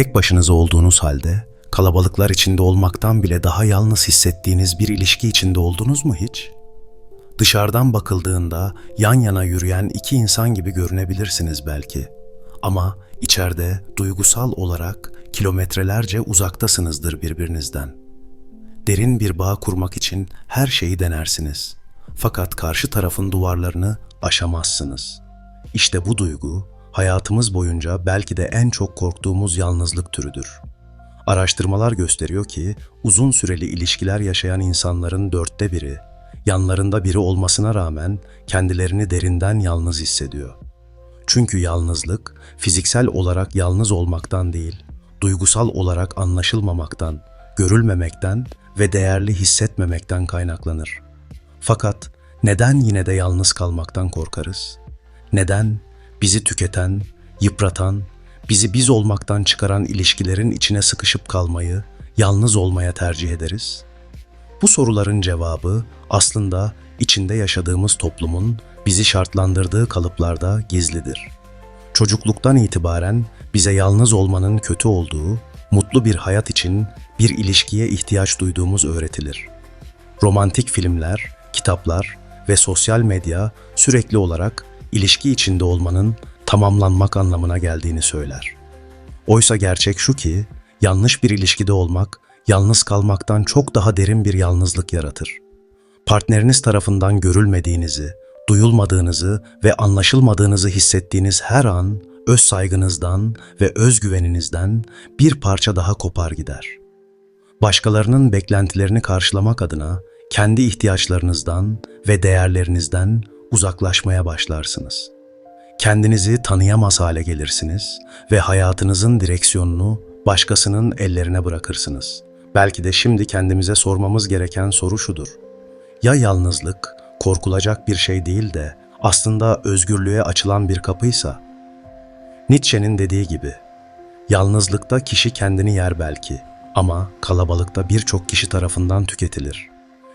Tek başınıza olduğunuz halde kalabalıklar içinde olmaktan bile daha yalnız hissettiğiniz bir ilişki içinde oldunuz mu hiç? Dışarıdan bakıldığında yan yana yürüyen iki insan gibi görünebilirsiniz belki. Ama içeride duygusal olarak kilometrelerce uzaktasınızdır birbirinizden. Derin bir bağ kurmak için her şeyi denersiniz. Fakat karşı tarafın duvarlarını aşamazsınız. İşte bu duygu hayatımız boyunca belki de en çok korktuğumuz yalnızlık türüdür. Araştırmalar gösteriyor ki uzun süreli ilişkiler yaşayan insanların dörtte biri, yanlarında biri olmasına rağmen kendilerini derinden yalnız hissediyor. Çünkü yalnızlık fiziksel olarak yalnız olmaktan değil, duygusal olarak anlaşılmamaktan, görülmemekten ve değerli hissetmemekten kaynaklanır. Fakat neden yine de yalnız kalmaktan korkarız? Neden bizi tüketen, yıpratan, bizi biz olmaktan çıkaran ilişkilerin içine sıkışıp kalmayı, yalnız olmaya tercih ederiz? Bu soruların cevabı aslında içinde yaşadığımız toplumun bizi şartlandırdığı kalıplarda gizlidir. Çocukluktan itibaren bize yalnız olmanın kötü olduğu, mutlu bir hayat için bir ilişkiye ihtiyaç duyduğumuz öğretilir. Romantik filmler, kitaplar ve sosyal medya sürekli olarak ilişki içinde olmanın tamamlanmak anlamına geldiğini söyler. Oysa gerçek şu ki, yanlış bir ilişkide olmak, yalnız kalmaktan çok daha derin bir yalnızlık yaratır. Partneriniz tarafından görülmediğinizi, duyulmadığınızı ve anlaşılmadığınızı hissettiğiniz her an, öz saygınızdan ve özgüveninizden bir parça daha kopar gider. Başkalarının beklentilerini karşılamak adına kendi ihtiyaçlarınızdan ve değerlerinizden uzaklaşmaya başlarsınız. Kendinizi tanıyamaz hale gelirsiniz ve hayatınızın direksiyonunu başkasının ellerine bırakırsınız. Belki de şimdi kendimize sormamız gereken soru şudur. Ya yalnızlık korkulacak bir şey değil de aslında özgürlüğe açılan bir kapıysa? Nietzsche'nin dediği gibi, yalnızlıkta kişi kendini yer belki ama kalabalıkta birçok kişi tarafından tüketilir.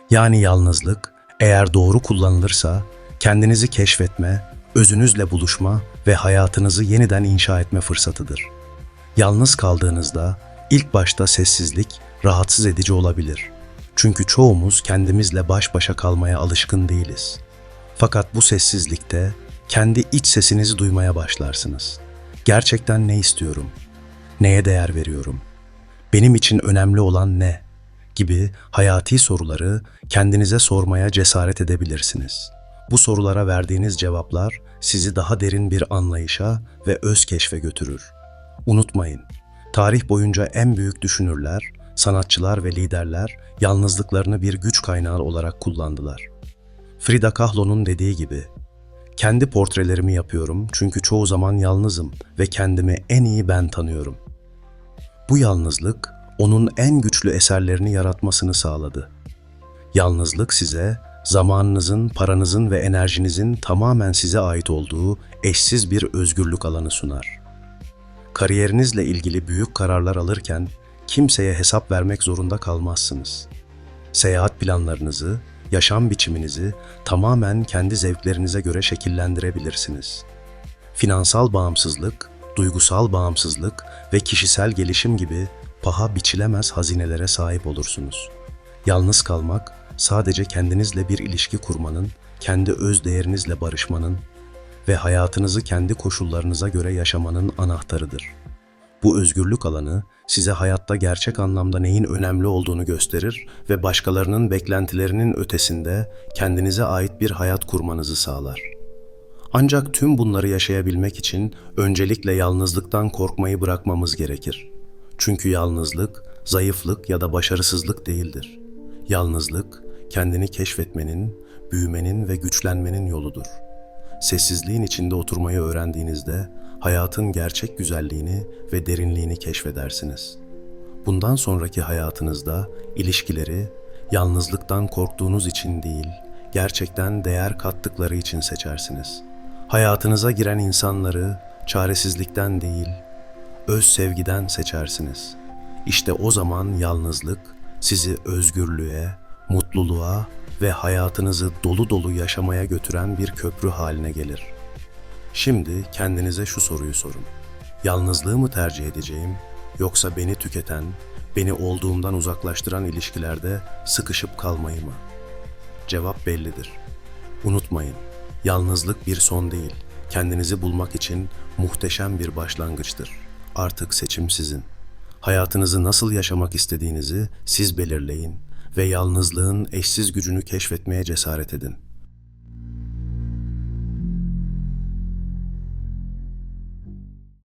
Yani yalnızlık eğer doğru kullanılırsa kendinizi keşfetme, özünüzle buluşma ve hayatınızı yeniden inşa etme fırsatıdır. Yalnız kaldığınızda ilk başta sessizlik rahatsız edici olabilir. Çünkü çoğumuz kendimizle baş başa kalmaya alışkın değiliz. Fakat bu sessizlikte kendi iç sesinizi duymaya başlarsınız. Gerçekten ne istiyorum? Neye değer veriyorum? Benim için önemli olan ne? gibi hayati soruları kendinize sormaya cesaret edebilirsiniz. Bu sorulara verdiğiniz cevaplar sizi daha derin bir anlayışa ve öz keşfe götürür. Unutmayın, tarih boyunca en büyük düşünürler, sanatçılar ve liderler yalnızlıklarını bir güç kaynağı olarak kullandılar. Frida Kahlo'nun dediği gibi, kendi portrelerimi yapıyorum çünkü çoğu zaman yalnızım ve kendimi en iyi ben tanıyorum. Bu yalnızlık onun en güçlü eserlerini yaratmasını sağladı. Yalnızlık size zamanınızın, paranızın ve enerjinizin tamamen size ait olduğu eşsiz bir özgürlük alanı sunar. Kariyerinizle ilgili büyük kararlar alırken kimseye hesap vermek zorunda kalmazsınız. Seyahat planlarınızı, yaşam biçiminizi tamamen kendi zevklerinize göre şekillendirebilirsiniz. Finansal bağımsızlık, duygusal bağımsızlık ve kişisel gelişim gibi paha biçilemez hazinelere sahip olursunuz. Yalnız kalmak sadece kendinizle bir ilişki kurmanın, kendi öz değerinizle barışmanın ve hayatınızı kendi koşullarınıza göre yaşamanın anahtarıdır. Bu özgürlük alanı size hayatta gerçek anlamda neyin önemli olduğunu gösterir ve başkalarının beklentilerinin ötesinde kendinize ait bir hayat kurmanızı sağlar. Ancak tüm bunları yaşayabilmek için öncelikle yalnızlıktan korkmayı bırakmamız gerekir. Çünkü yalnızlık zayıflık ya da başarısızlık değildir. Yalnızlık kendini keşfetmenin, büyümenin ve güçlenmenin yoludur. Sessizliğin içinde oturmayı öğrendiğinizde hayatın gerçek güzelliğini ve derinliğini keşfedersiniz. Bundan sonraki hayatınızda ilişkileri yalnızlıktan korktuğunuz için değil, gerçekten değer kattıkları için seçersiniz. Hayatınıza giren insanları çaresizlikten değil, öz sevgiden seçersiniz. İşte o zaman yalnızlık sizi özgürlüğe, mutluluğa ve hayatınızı dolu dolu yaşamaya götüren bir köprü haline gelir. Şimdi kendinize şu soruyu sorun. Yalnızlığı mı tercih edeceğim Yoksa beni tüketen, beni olduğumdan uzaklaştıran ilişkilerde sıkışıp kalmayı mı? Cevap bellidir. Unutmayın, yalnızlık bir son değil, kendinizi bulmak için muhteşem bir başlangıçtır. Artık seçim sizin. Hayatınızı nasıl yaşamak istediğinizi siz belirleyin ve yalnızlığın eşsiz gücünü keşfetmeye cesaret edin.